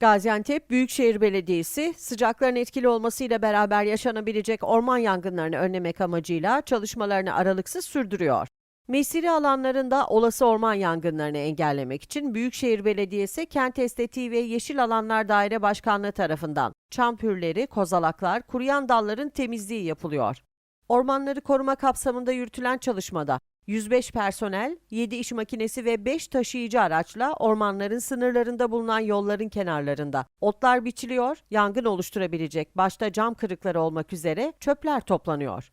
Gaziantep Büyükşehir Belediyesi sıcakların etkili olmasıyla beraber yaşanabilecek orman yangınlarını önlemek amacıyla çalışmalarını aralıksız sürdürüyor. Mesire alanlarında olası orman yangınlarını engellemek için Büyükşehir Belediyesi Kent Estetiği ve Yeşil Alanlar Daire Başkanlığı tarafından çam pürleri, kozalaklar, kuruyan dalların temizliği yapılıyor. Ormanları koruma kapsamında yürütülen çalışmada 105 personel, 7 iş makinesi ve 5 taşıyıcı araçla ormanların sınırlarında bulunan yolların kenarlarında otlar biçiliyor, yangın oluşturabilecek başta cam kırıkları olmak üzere çöpler toplanıyor.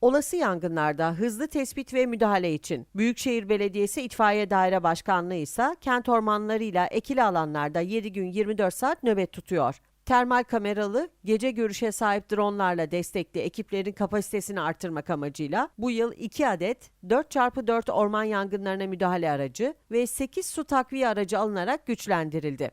Olası yangınlarda hızlı tespit ve müdahale için Büyükşehir Belediyesi İtfaiye Daire Başkanlığı ise kent ormanlarıyla ekili alanlarda 7 gün 24 saat nöbet tutuyor. Termal kameralı, gece görüşe sahip dronlarla destekli ekiplerin kapasitesini artırmak amacıyla bu yıl 2 adet 4x4 orman yangınlarına müdahale aracı ve 8 su takviye aracı alınarak güçlendirildi.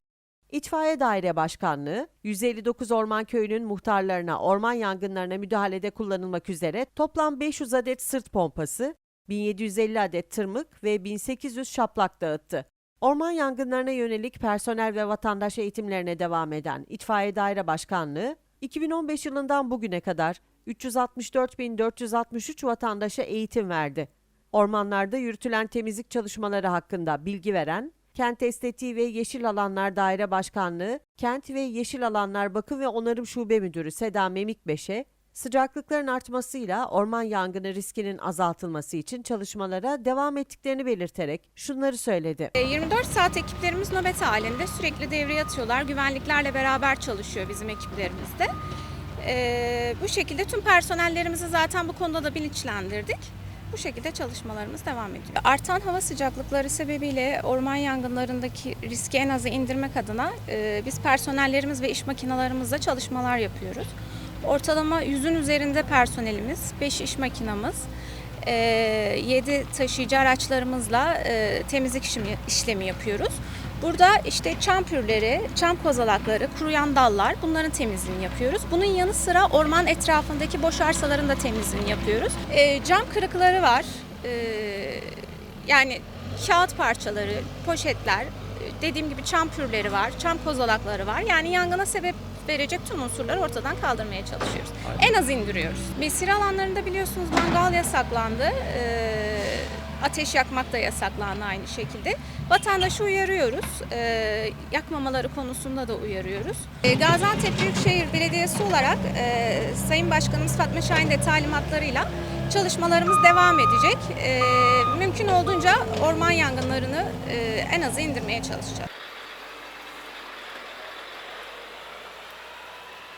İtfaiye Daire Başkanlığı, 159 orman köyünün muhtarlarına orman yangınlarına müdahalede kullanılmak üzere toplam 500 adet sırt pompası, 1750 adet tırmık ve 1800 şaplak dağıttı. Orman yangınlarına yönelik personel ve vatandaş eğitimlerine devam eden İtfaiye Daire Başkanlığı, 2015 yılından bugüne kadar 364.463 vatandaşa eğitim verdi. Ormanlarda yürütülen temizlik çalışmaları hakkında bilgi veren Kent Estetiği ve Yeşil Alanlar Daire Başkanlığı, Kent ve Yeşil Alanlar Bakım ve Onarım Şube Müdürü Seda Memikbeş'e, sıcaklıkların artmasıyla orman yangını riskinin azaltılması için çalışmalara devam ettiklerini belirterek şunları söyledi. E, 24 saat ekiplerimiz nöbet halinde sürekli devreye atıyorlar. Güvenliklerle beraber çalışıyor bizim ekiplerimiz de. E, bu şekilde tüm personellerimizi zaten bu konuda da bilinçlendirdik. Bu şekilde çalışmalarımız devam ediyor. Artan hava sıcaklıkları sebebiyle orman yangınlarındaki riski en aza indirmek adına e, biz personellerimiz ve iş makinalarımızla çalışmalar yapıyoruz. Ortalama yüzün üzerinde personelimiz, 5 iş makinamız, 7 taşıyıcı araçlarımızla e, temizlik işlemi yapıyoruz. Burada işte çam pürleri, çam kozalakları, kuruyan dallar bunların temizliğini yapıyoruz. Bunun yanı sıra orman etrafındaki boş arsaların da temizliğini yapıyoruz. E, cam kırıkları var. E, yani kağıt parçaları, poşetler, e, dediğim gibi çam pürleri var, çam kozalakları var. Yani yangına sebep verecek tüm unsurları ortadan kaldırmaya çalışıyoruz. En az indiriyoruz. Mesire alanlarında biliyorsunuz mangal yasaklandı. Ee, ateş yakmak da yasaklandı aynı şekilde. Vatandaşı uyarıyoruz. Ee, yakmamaları konusunda da uyarıyoruz. Ee, Gaziantep Büyükşehir Belediyesi olarak e, Sayın Başkanımız Fatma Şahin de talimatlarıyla çalışmalarımız devam edecek. Ee, mümkün olduğunca orman yangınlarını e, en aza indirmeye çalışacağız.